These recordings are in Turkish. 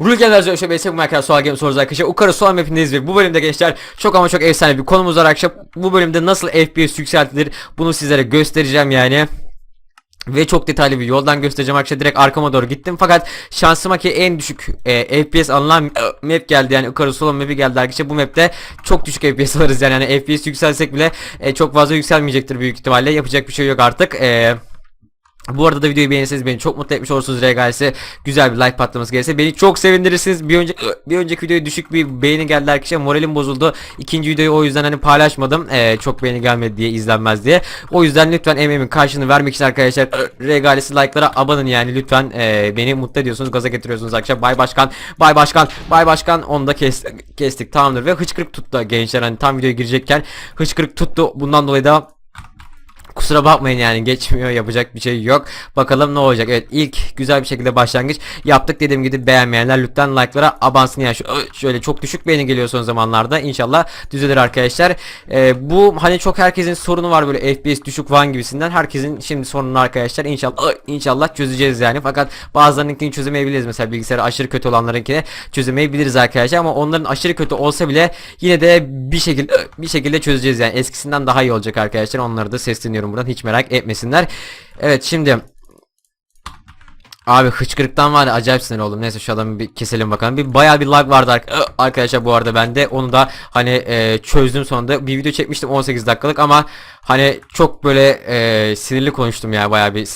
Rulgen Versiyon Şöyle Beyse bu Minecraft Sual Game sorusu arkadaşlar. Ukarı Sual Map'indeyiz ve bu bölümde gençler çok ama çok efsane bir konumuz var arkadaşlar. Bu bölümde nasıl FPS yükseltilir bunu sizlere göstereceğim yani. Ve çok detaylı bir yoldan göstereceğim arkadaşlar direkt arkama doğru gittim fakat şansıma ki en düşük e, FPS alınan e, map geldi yani Icarus Solon map'i geldi arkadaşlar bu map'te çok düşük FPS alırız yani, yani FPS yükselsek bile e, çok fazla yükselmeyecektir büyük ihtimalle yapacak bir şey yok artık eee bu arada da videoyu beğenirseniz beni çok mutlu etmiş olursunuz regalesi güzel bir like patlaması gelirse beni çok sevindirirsiniz. Bir önceki bir önceki videoya düşük bir beğeni geldi arkadaşlar. Moralim bozuldu. İkinci videoyu o yüzden hani paylaşmadım. Ee, çok beğeni gelmedi diye izlenmez diye. O yüzden lütfen emeğimin karşılığını vermek için arkadaşlar regalesi like'lara abanın yani. Lütfen ee, beni mutlu ediyorsunuz gaza getiriyorsunuz arkadaşlar. Bay başkan bay başkan bay başkan. Onu da kes, kestik tamamdır. Ve hıçkırık tuttu gençler. Hani tam videoya girecekken hıçkırık tuttu. Bundan dolayı da Kusura bakmayın yani geçmiyor yapacak bir şey yok. Bakalım ne olacak. Evet ilk güzel bir şekilde başlangıç yaptık dediğim gibi beğenmeyenler lütfen like'lara abansın yani şu, şöyle çok düşük beğeni geliyor son zamanlarda. İnşallah düzelir arkadaşlar. Ee, bu hani çok herkesin sorunu var böyle FPS düşük falan gibisinden. Herkesin şimdi sorununu arkadaşlar inşallah inşallah çözeceğiz yani. Fakat bazılarınınkini çözemeyebiliriz. Mesela bilgisayarı aşırı kötü olanlarınkini çözemeyebiliriz arkadaşlar ama onların aşırı kötü olsa bile yine de bir şekilde bir şekilde çözeceğiz yani. Eskisinden daha iyi olacak arkadaşlar. Onları da sesleniyorum buradan hiç merak etmesinler. Evet şimdi Abi hıçkırıktan var ya acayip sinir oldum. Neyse şu adamı bir keselim bakalım. Bir bayağı bir lag vardı ar- arkadaşlar bu arada bende. Onu da hani e, çözdüm sonunda. Bir video çekmiştim 18 dakikalık ama hani çok böyle e, sinirli konuştum ya bayağı bir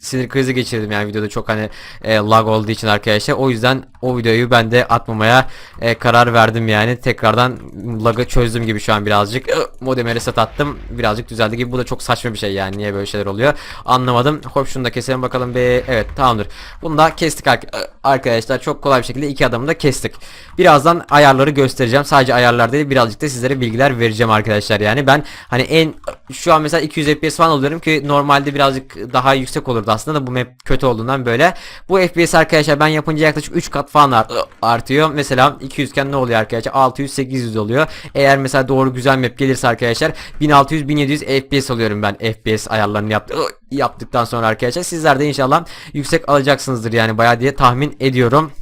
sinir krizi geçirdim yani videoda çok hani e, lag olduğu için arkadaşlar. O yüzden o videoyu ben de atmamaya e, karar verdim yani. Tekrardan lagı çözdüm gibi şu an birazcık. Ü, Modemi reset attım. Birazcık düzeldi gibi. Bu da çok saçma bir şey yani. Niye böyle şeyler oluyor? Anlamadım. Hop şunu da keselim bakalım be. Evet tamamdır. Bunu da kestik ar- arkadaşlar. Çok kolay bir şekilde iki adamı da kestik. Birazdan ayarları göstereceğim. Sadece ayarlar değil birazcık da sizlere bilgiler vereceğim arkadaşlar. Yani ben hani en şu an mesela 200 FPS falan alıyorum ki normalde birazcık daha yüksek olurdu aslında da bu map kötü olduğundan böyle. Bu FPS arkadaşlar ben yapınca yaklaşık 3 kat falan art- artıyor. Mesela 200 iken ne oluyor arkadaşlar? 600 800 oluyor. Eğer mesela doğru güzel map gelirse arkadaşlar 1600 1700 FPS alıyorum ben FPS ayarlarını yaptı yaptıktan sonra arkadaşlar. Sizler de inşallah yüksek alacaksınızdır yani bayağı diye tahmin ediyorum.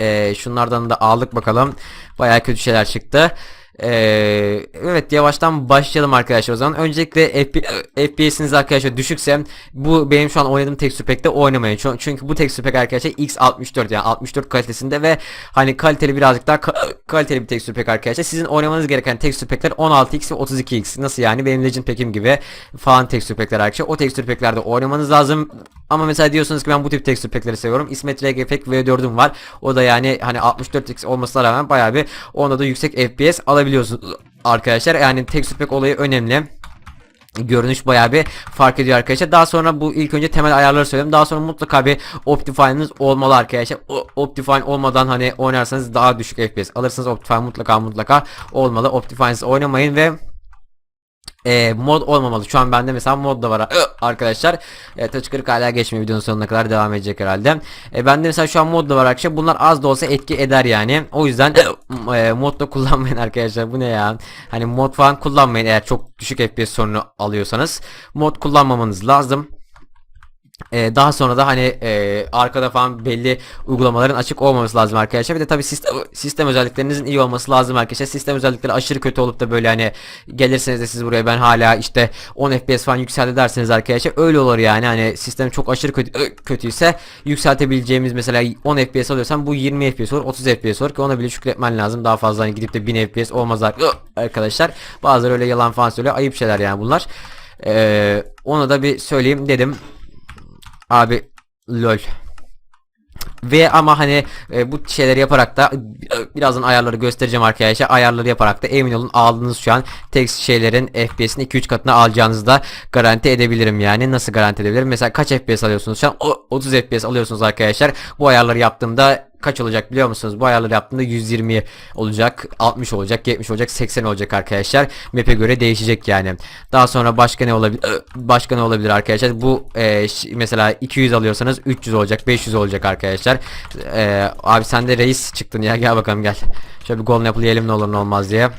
Ee, şunlardan da aldık bakalım. Bayağı kötü şeyler çıktı. Ee, evet yavaştan başlayalım arkadaşlar o zaman. Öncelikle FP, FPS'iniz arkadaşlar düşükse bu benim şu an oynadığım texture pack'te oynamayın. Çün- Çünkü bu texture pack arkadaşlar X64 yani 64 kalitesinde ve hani kaliteli birazcık daha ka- kaliteli bir texture pack arkadaşlar. Sizin oynamanız gereken texture pack'ler 16x ve 32x. Nasıl yani benim Legend pack'im gibi falan texture pack'ler arkadaşlar. O texture pack'lerde oynamanız lazım. Ama mesela diyorsunuz ki ben bu tip texture pack'leri seviyorum. İsmet RG Pack V4'üm var. O da yani hani 64x olmasına rağmen bayağı bir onda da yüksek FPS alabiliyorsunuz arkadaşlar. Yani texture pack olayı önemli. Görünüş bayağı bir fark ediyor arkadaşlar. Daha sonra bu ilk önce temel ayarları söyleyeyim. Daha sonra mutlaka bir Optifine'ınız olmalı arkadaşlar. O, Optifine olmadan hani oynarsanız daha düşük FPS alırsınız. Optifine mutlaka mutlaka olmalı. Optifine'siz oynamayın ve e, mod olmamalı. Şu an bende mesela mod da var arkadaşlar. Evet açıkırık hala geçmiyor videonun sonuna kadar devam edecek herhalde. E, bende mesela şu an mod da var arkadaşlar. Bunlar az da olsa etki eder yani. O yüzden e, mod da kullanmayın arkadaşlar. Bu ne ya? Hani mod falan kullanmayın eğer çok düşük FPS sorunu alıyorsanız. Mod kullanmamanız lazım. Ee, daha sonra da hani e, arkada falan belli uygulamaların açık olmaması lazım arkadaşlar. Bir de tabi sistem, sistem özelliklerinizin iyi olması lazım arkadaşlar. Sistem özellikleri aşırı kötü olup da böyle hani gelirseniz de siz buraya ben hala işte 10 FPS falan yükseldi derseniz arkadaşlar öyle olur yani. Hani sistem çok aşırı kötü kötüyse yükseltebileceğimiz mesela 10 FPS alıyorsan bu 20 FPS olur 30 FPS olur ki ona bile şükretmen lazım. Daha fazla hani gidip de 1000 FPS olmaz arkadaşlar. Bazıları öyle yalan falan söylüyor. Ayıp şeyler yani bunlar. Ee, onu da bir söyleyeyim dedim. Abi lol. Ve ama hani e, bu şeyleri yaparak da e, birazdan ayarları göstereceğim arkadaşlar. Ayarları yaparak da emin olun aldığınız şu an tek şeylerin FPS'ini 2-3 katına alacağınızı da garanti edebilirim yani. Nasıl garanti edebilirim? Mesela kaç FPS alıyorsunuz şu an? O, 30 FPS alıyorsunuz arkadaşlar. Bu ayarları yaptığımda kaç olacak biliyor musunuz? Bu ayarları yaptığımda 120 olacak, 60 olacak, 70 olacak, 80 olacak arkadaşlar. Map'e göre değişecek yani. Daha sonra başka ne olabilir? Başka ne olabilir arkadaşlar? Bu e, mesela 200 alıyorsanız 300 olacak, 500 olacak arkadaşlar. E, abi sen de reis çıktın ya gel bakalım gel. Şöyle bir golden apple yiyelim ne olur ne olmaz diye.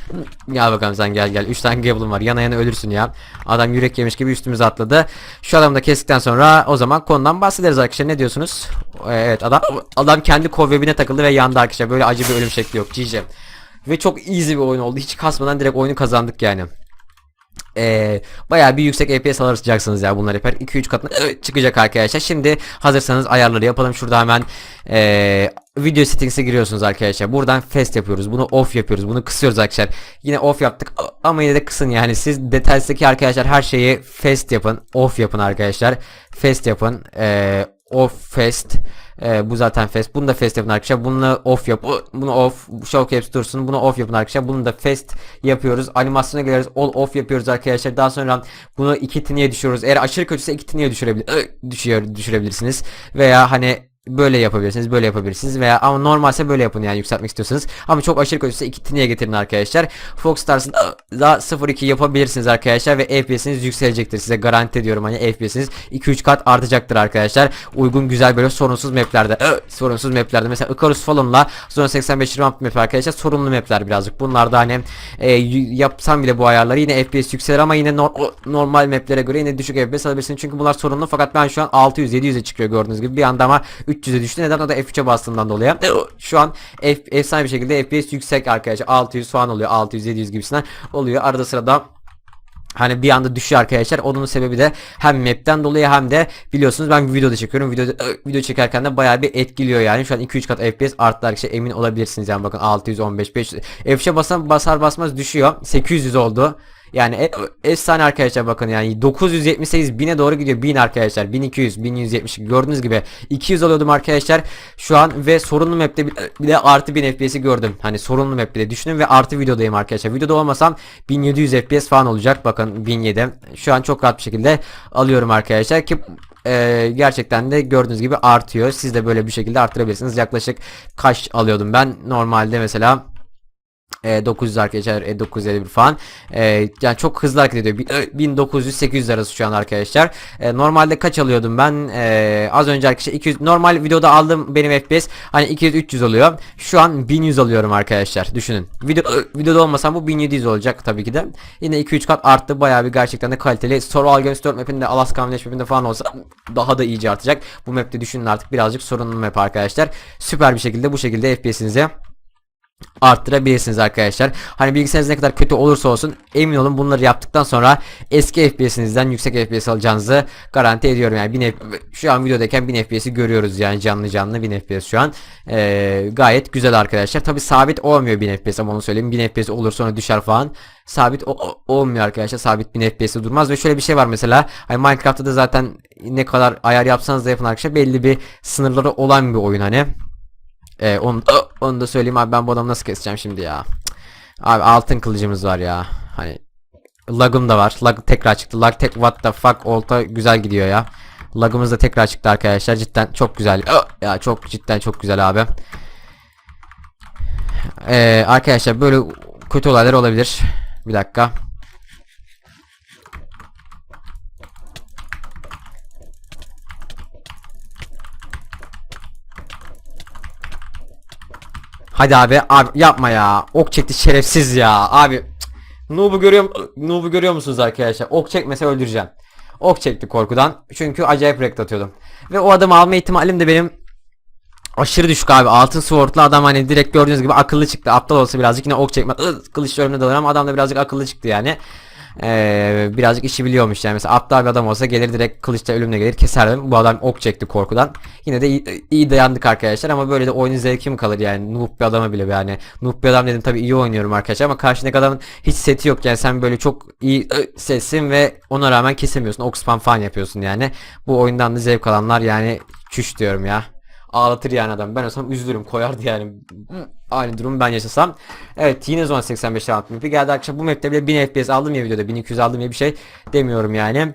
Gel bakalım sen gel gel. 3 tane gabble'ım var. Yana yana ölürsün ya. Adam yürek yemiş gibi üstümüze atladı. Şu adamı da kestikten sonra o zaman konudan bahsederiz arkadaşlar. Ne diyorsunuz? E, Evet adam adam kendi kov webine takıldı ve yandı arkadaşlar. Böyle acı bir ölüm şekli yok. GG. Ve çok easy bir oyun oldu. Hiç kasmadan direkt oyunu kazandık yani. Ee, bayağı bir yüksek FPS alacaksınız ya bunlar yapar. 2-3 katına çıkacak arkadaşlar. Şimdi hazırsanız ayarları yapalım. Şurada hemen ee, video settings'e giriyorsunuz arkadaşlar. Buradan fast yapıyoruz. Bunu off yapıyoruz. Bunu kısıyoruz arkadaşlar. Yine off yaptık ama yine de kısın yani. Siz details'taki arkadaşlar her şeyi fast yapın. Off yapın arkadaşlar. Fast yapın. Ee, off fast. Ee, bu zaten fast. Bunu da fast yapın arkadaşlar. Bunu off yap. Bunu off. Show caps dursun. Bunu off yapın arkadaşlar. Bunu da fast yapıyoruz. Animasyona geliriz. All off yapıyoruz arkadaşlar. Daha sonra bunu iki tiniye düşürüyoruz. Eğer aşırı kötüyse iki tiniye düşürebilir düşüyor düşürebilirsiniz. Veya hani böyle yapabilirsiniz böyle yapabilirsiniz veya ama normalse böyle yapın yani yükseltmek istiyorsanız. Ama çok aşırı kötüyse iki tiniye getirin arkadaşlar. Fox Stars'ın da 0.2 yapabilirsiniz arkadaşlar ve FPS'iniz yükselecektir. Size garanti ediyorum hani FPS'iniz 2-3 kat artacaktır arkadaşlar. Uygun güzel böyle sorunsuz maplerde sorunsuz maplerde. Mesela Icarus Fallen'la Zone 85 Ramp map arkadaşlar sorunlu mapler birazcık. Bunlarda hani e, yapsam bile bu ayarları yine FPS yükselir ama yine nor- normal maplere göre yine düşük FPS alabilirsin çünkü bunlar sorunlu fakat ben şu an 600-700'e çıkıyor gördüğünüz gibi. Bir anda ama 300'e düştü. Neden? O da F3'e bastığımdan dolayı. Şu an F, efsane bir şekilde FPS yüksek arkadaşlar. 600 falan oluyor. 600-700 gibisinden oluyor. Arada sırada Hani bir anda düşüyor arkadaşlar. Onun sebebi de hem map'ten dolayı hem de biliyorsunuz ben videoda çekiyorum. Videoda video çekerken de bayağı bir etkiliyor yani. Şu an 2-3 kat FPS arttı arkadaşlar. Emin olabilirsiniz yani bakın 615 500. F3'e basan basar basmaz düşüyor. 800 oldu. Yani e- efsane arkadaşlar bakın yani 978 1000'e doğru gidiyor 1000 arkadaşlar. 1200 1170 gördüğünüz gibi 200 alıyordum arkadaşlar. Şu an ve sorunlu map'te de artı 1000 FPS'i gördüm. Hani sorunlu map'te de düşünün ve artı videodayım arkadaşlar. Videoda olmasam 1700 FPS falan olacak. Bakın 1007 şu an çok rahat bir şekilde alıyorum arkadaşlar ki e, gerçekten de gördüğünüz gibi artıyor. Siz de böyle bir şekilde arttırabilirsiniz. Yaklaşık kaç alıyordum ben? Normalde mesela e, 900 arkadaşlar e, 951 falan. E, yani çok hızlı hareket ediyor. Bi- e, 1900-800 arası şu an arkadaşlar. E, normalde kaç alıyordum ben? E, az önce arkadaşlar 200 normal videoda aldığım benim FPS hani 200-300 oluyor. Şu an 1100 alıyorum arkadaşlar düşünün. Video, videoda olmasam bu 1700 olacak tabii ki de. Yine 2-3 kat arttı bayağı bir gerçekten de kaliteli. Survival Games 4 mapinde Alaska Village mapinde falan olsa daha da iyice artacak. Bu mapte düşünün artık birazcık sorunlu map arkadaşlar. Süper bir şekilde bu şekilde FPS'inizi arttırabilirsiniz arkadaşlar. Hani bilgisayarınız ne kadar kötü olursa olsun emin olun bunları yaptıktan sonra eski FPS'inizden yüksek FPS alacağınızı garanti ediyorum. Yani 1000 F- şu an videodayken 1000 FPS'i görüyoruz yani canlı canlı 1000 FPS şu an. Ee, gayet güzel arkadaşlar. Tabi sabit olmuyor 1000 FPS ama onu söyleyeyim. 1000 FPS olur sonra düşer falan. Sabit olmuyor arkadaşlar. Sabit 1000 FPS'de durmaz ve şöyle bir şey var mesela. Hani Minecraft'ta da zaten ne kadar ayar yapsanız da yapın arkadaşlar belli bir sınırları olan bir oyun hani. Ee, onu, onu da söyleyeyim abi ben bu adamı nasıl keseceğim şimdi ya. Abi altın kılıcımız var ya. Hani lagım da var. Lag tekrar çıktı. Lag tek what the fuck olta güzel gidiyor ya. Lagımız da tekrar çıktı arkadaşlar. Cidden çok güzel. Ya çok cidden çok güzel abi. Ee, arkadaşlar böyle kötü olaylar olabilir. Bir dakika. Hadi abi abi yapma ya. Ok çekti şerefsiz ya. Abi. Noob'u görüyor Noob'u görüyor musunuz arkadaşlar? Ok çekmese öldüreceğim. Ok çekti korkudan. Çünkü acayip rekt atıyordum. Ve o adamı alma ihtimalim de benim aşırı düşük abi. Altın sword'lu adam hani direkt gördüğünüz gibi akıllı çıktı. Aptal olsa birazcık yine ok çekmez. Ih, Kılıçla önüne dalar ama adam da birazcık akıllı çıktı yani. Ee, birazcık işi biliyormuş yani. Mesela aptal bir adam olsa gelir direkt kılıçla ölümle gelir keserdim bu adam ok çekti korkudan. Yine de iyi, iyi dayandık arkadaşlar ama böyle de oyunun zevki mi kalır yani? Noob bir adama bile yani. Noob bir adam dedim tabi iyi oynuyorum arkadaşlar ama karşındaki adamın hiç seti yok yani. Sen böyle çok iyi ı, setsin ve ona rağmen kesemiyorsun. Ok spam falan yapıyorsun yani. Bu oyundan da zevk alanlar yani çüş diyorum ya ağlatır yani adam. Ben olsam üzülürüm koyardı yani. Aynı durum ben yaşasam. Evet yine Zone 85 round map'i geldi arkadaşlar. Bu map'te bile 1000 FPS aldım ya videoda. 1200 aldım ya bir şey demiyorum yani.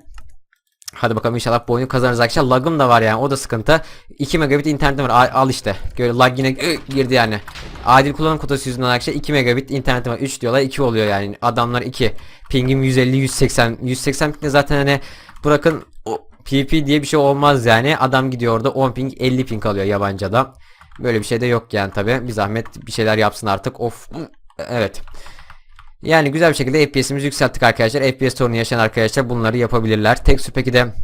Hadi bakalım inşallah bu oyunu kazanırız arkadaşlar. Lagım da var yani o da sıkıntı. 2 megabit internetim var. Al, al işte. Gör, lag yine girdi yani. Adil kullanım kotası yüzünden arkadaşlar 2 megabit internetim var. 3 diyorlar 2 oluyor yani. Adamlar 2. Pingim 150 180. 180 pingle zaten hani bırakın o PP diye bir şey olmaz yani. Adam gidiyor orada 10 ping 50 ping alıyor yabancı adam. Böyle bir şey de yok yani tabi. Bir zahmet bir şeyler yapsın artık. Of. Evet. Yani güzel bir şekilde FPS'imizi yükselttik arkadaşlar. FPS sorunu yaşayan arkadaşlar bunları yapabilirler. Tek peki de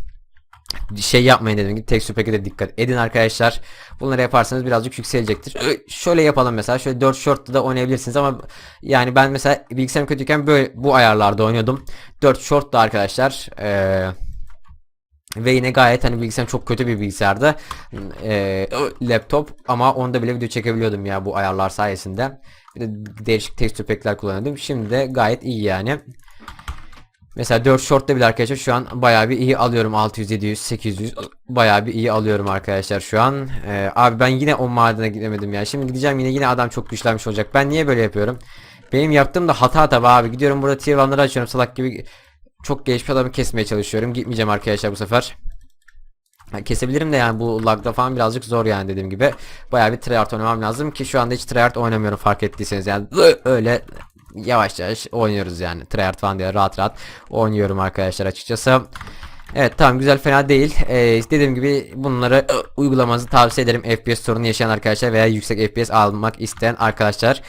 şey yapmayın dedim ki tek süpeke de dikkat edin arkadaşlar. Bunları yaparsanız birazcık yükselecektir. Şöyle yapalım mesela şöyle 4 short'ta da oynayabilirsiniz ama yani ben mesela bilgisayarım kötüyken böyle bu ayarlarda oynuyordum. 4 short da arkadaşlar eee ve yine gayet hani bilgisayarım çok kötü bir bilgisayardı. Eee, laptop ama onda bile video çekebiliyordum ya bu ayarlar sayesinde. Bir de değişik tekstür pack'ler kullanıyordum. Şimdi de gayet iyi yani. Mesela 4 short'ta bile arkadaşlar şu an bayağı bir iyi alıyorum 600 700 800 bayağı bir iyi alıyorum arkadaşlar şu an. Ee, abi ben yine o madene gidemedim ya. Şimdi gideceğim yine yine adam çok güçlenmiş olacak. Ben niye böyle yapıyorum? Benim yaptığım da hata tabi abi. Gidiyorum burada tier 1'ları açıyorum salak gibi çok gelişmiş adamı kesmeye çalışıyorum. Gitmeyeceğim arkadaşlar bu sefer. Kesebilirim de yani bu lagda falan birazcık zor yani dediğim gibi. Bayağı bir tryhard oynamam lazım ki şu anda hiç tryhard oynamıyorum fark ettiyseniz yani öyle yavaş yavaş oynuyoruz yani tryhard falan diye rahat rahat oynuyorum arkadaşlar açıkçası. Evet tamam güzel fena değil. Ee, dediğim gibi bunları uygulamanızı tavsiye ederim FPS sorunu yaşayan arkadaşlar veya yüksek FPS almak isteyen arkadaşlar.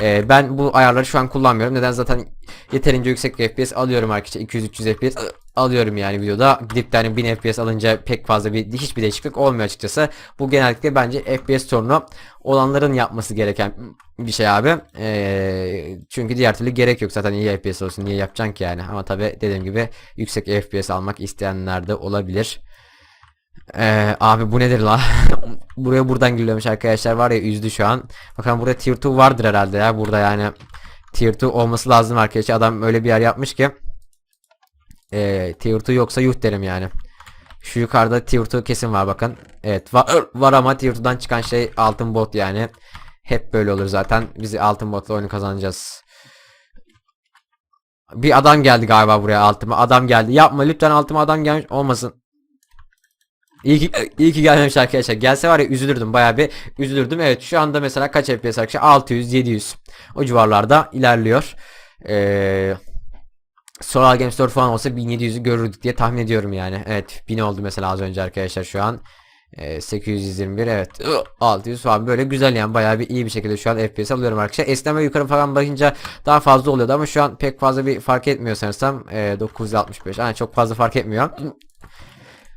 Ee, ben bu ayarları şu an kullanmıyorum. Neden zaten yeterince yüksek FPS alıyorum arkadaşlar. 200-300 FPS alıyorum yani videoda. Gidip de hani 1000 FPS alınca pek fazla bir hiçbir değişiklik olmuyor açıkçası. Bu genellikle bence FPS sorunu olanların yapması gereken bir şey abi. Ee, çünkü diğer türlü gerek yok zaten iyi FPS olsun niye yapacaksın ki yani. Ama tabi dediğim gibi yüksek FPS almak isteyenler de olabilir. Ee, abi bu nedir la? Buraya buradan geliyormuş arkadaşlar var ya üzdü şu an. Bakalım burada tier 2 vardır herhalde ya burada yani. Tier 2 olması lazım arkadaşlar. Adam öyle bir yer yapmış ki. Ee, tier 2 yoksa yuh derim yani. Şu yukarıda tier 2 kesin var bakın. Evet var, var ama tier 2'dan çıkan şey altın bot yani. Hep böyle olur zaten. Bizi altın botla oyunu kazanacağız. Bir adam geldi galiba buraya altıma. Adam geldi. Yapma lütfen altıma adam gelmiş olmasın. İyi ki, iyi ki gelmemiş arkadaşlar. Gelse var ya üzülürdüm. Bayağı bir üzülürdüm. Evet şu anda mesela kaç FPS arkadaşlar? 600, 700. O civarlarda ilerliyor. Eee... Solar Games 4 falan olsa 1700'ü görürdük diye tahmin ediyorum yani. Evet 1000 oldu mesela az önce arkadaşlar şu an. Ee, 821 evet Ih, 600 falan böyle güzel yani bayağı bir iyi bir şekilde şu an FPS alıyorum arkadaşlar. Esneme yukarı falan bakınca daha fazla oluyordu ama şu an pek fazla bir fark etmiyor sanırsam. Ee, 965 yani çok fazla fark etmiyor.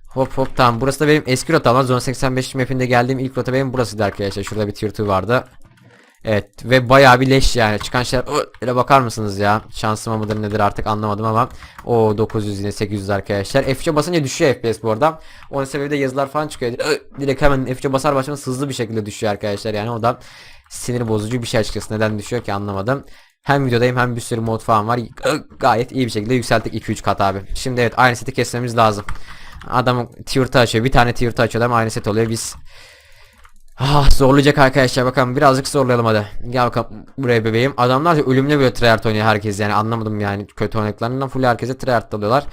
Hop hop tamam. Burası da benim eski rotam ama Zone 85 mapinde geldiğim ilk rota benim burasıydı arkadaşlar. Şurada bir tier 2 vardı. Evet ve bayağı bir leş yani. Çıkan şeyler öyle bakar mısınız ya? Şansıma mıdır nedir artık anlamadım ama. O 900 yine 800 arkadaşlar. F3'e basınca düşüyor FPS bu arada. Onun sebebi de yazılar falan çıkıyor. Direkt hemen F3'e basar başlamaz hızlı bir şekilde düşüyor arkadaşlar yani. O da sinir bozucu bir şey açıkçası. Neden düşüyor ki anlamadım. Hem videodayım hem bir sürü mod falan var. Gayet iyi bir şekilde yükselttik 2-3 kat abi. Şimdi evet aynı seti kesmemiz lazım Adam tier'ı açıyor bir tane tier'ı açıyor ama aynı set oluyor biz Ah zorlayacak arkadaşlar bakalım birazcık zorlayalım hadi. Gel bakalım buraya bebeğim. Adamlar da ölümle böyle tryhard oynuyor herkes yani anlamadım yani kötü oynaklarından full herkese tryhard alıyorlar.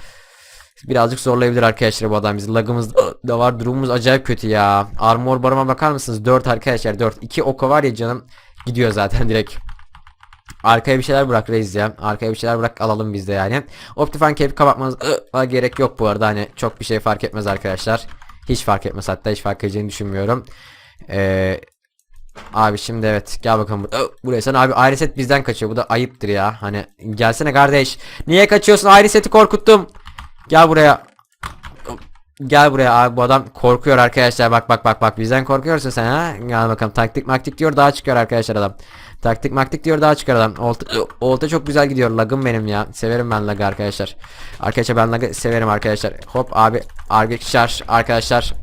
Birazcık zorlayabilir arkadaşlar bu adam bizi. Lagımız da var durumumuz acayip kötü ya. Armor barıma bakar mısınız? 4 arkadaşlar 4. 2 oka var ya canım gidiyor zaten direkt. Arkaya bir şeyler bırak reis ya. Arkaya bir şeyler bırak alalım biz de yani. Optifine cape kapatmanız ıı, gerek yok bu arada. Hani çok bir şey fark etmez arkadaşlar. Hiç fark etmez. Hatta hiç fark edeceğini düşünmüyorum. Ee, abi şimdi evet gel bakalım Ö, buraya sen abi ayrı set bizden kaçıyor. Bu da ayıptır ya. Hani gelsene kardeş. Niye kaçıyorsun? Ayrı seti korkuttum. Gel buraya. Gel buraya abi bu adam korkuyor arkadaşlar. Bak bak bak bak. Bizden korkuyorsun sen ha. Gel bakalım. Taktik maktik diyor daha çıkıyor arkadaşlar adam taktik maktik diyor daha çıkıyor adam olta, olta çok güzel gidiyor lagım benim ya severim ben lagı arkadaşlar arkadaşlar ben lagı severim arkadaşlar hop abi arkadaşlar arkadaşlar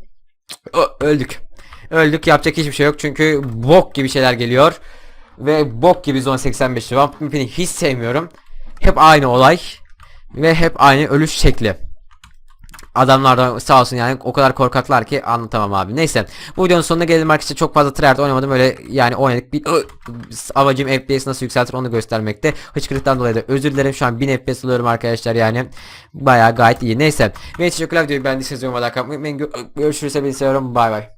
öldük Öldük yapacak hiçbir şey yok çünkü bok gibi şeyler geliyor. Ve bok gibi zone 85 Vamp mapini hiç sevmiyorum. Hep aynı olay. Ve hep aynı ölüş şekli. Adamlar da sağ olsun yani o kadar korkaklar ki anlatamam abi. Neyse bu videonun sonuna geldim arkadaşlar çok fazla tryhard oynamadım öyle yani oynadık. Bir, amacım FPS nasıl yükseltir onu göstermekte. Hıçkırıktan dolayı da özür dilerim şu an 1000 FPS alıyorum arkadaşlar yani. Bayağı gayet iyi. Neyse. Ve teşekkürler videoyu beğendiyseniz yorumlara kalmayı Görüşürüz. Hepinizi seviyorum. Bay bay.